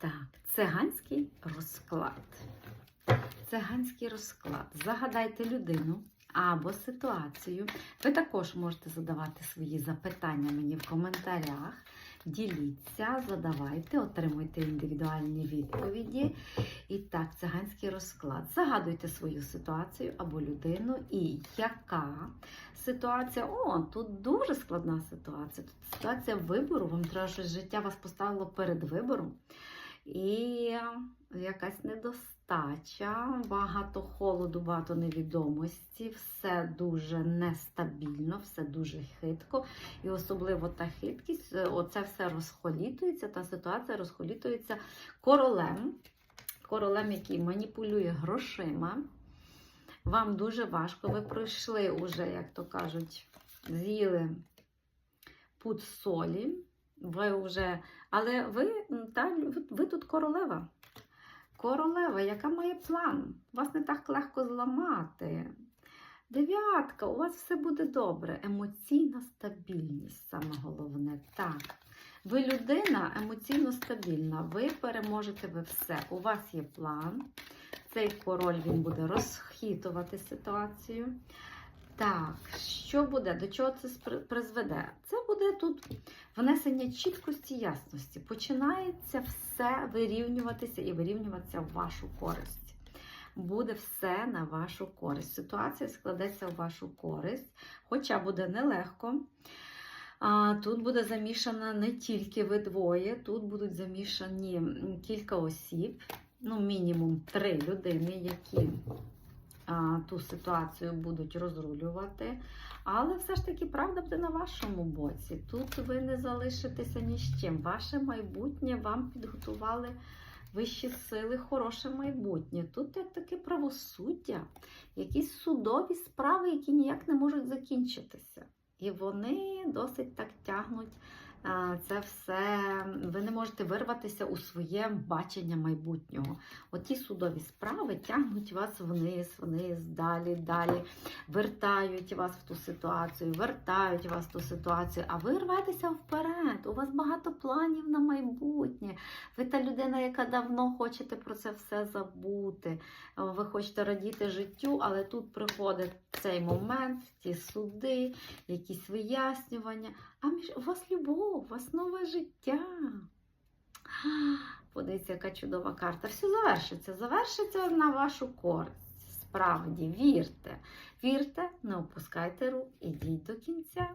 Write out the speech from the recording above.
Так, циганський розклад. Циганський розклад. Загадайте людину або ситуацію. Ви також можете задавати свої запитання мені в коментарях. Діліться, задавайте, отримуйте індивідуальні відповіді. І так, циганський розклад. Загадуйте свою ситуацію або людину, і яка ситуація. О, тут дуже складна ситуація. Тут ситуація вибору. Вам треба щось життя вас поставило перед вибором. І якась недостача, багато холоду, багато невідомості, все дуже нестабільно, все дуже хитко. І особливо та хиткість, е, оце все розхолітується, та ситуація розхолітується королем, королем, який маніпулює грошима. Вам дуже важко, ви пройшли уже, як то кажуть, з'їли пуд солі. Ви вже, але ви, та, ви, тут королева. Королева, яка має план. Вас не так легко зламати. Дев'ятка, у вас все буде добре. Емоційна стабільність саме головне. Так. Ви людина емоційно стабільна. Ви переможете ви все. У вас є план. Цей король він буде розхитувати ситуацію. Так, що буде? До чого це призведе? Це буде тут внесення чіткості, ясності. Починається все вирівнюватися і вирівнюватися в вашу користь. Буде все на вашу користь. Ситуація складеться в вашу користь, хоча буде нелегко. Тут буде замішана не тільки ви двоє, тут будуть замішані кілька осіб, ну, мінімум три людини, які ту ситуацію будуть розрулювати. Але все ж таки правда буде на вашому боці. Тут ви не залишитеся ні з чим. Ваше майбутнє вам підготували вищі сили, хороше майбутнє. Тут як таке правосуддя, якісь судові справи, які ніяк не можуть закінчитися. І вони досить так тягнуть це все. Ви не можете вирватися у своє бачення майбутнього. Оті судові справи тягнуть вас вниз, вниз, далі, далі, вертають вас в ту ситуацію, вертають вас в ту ситуацію, а ви рветеся вперед. У вас багато планів на майбутнє. Ви та людина, яка давно хочете про це все забути. Ви хочете радіти життю, але тут приходить цей момент, ці суди, якісь вияснювання. А між у вас любов, у основа життя. Подивіться, яка чудова карта. Все завершиться. Завершиться на вашу користь. Справді, вірте. Вірте, не опускайте рук, ідіть до кінця.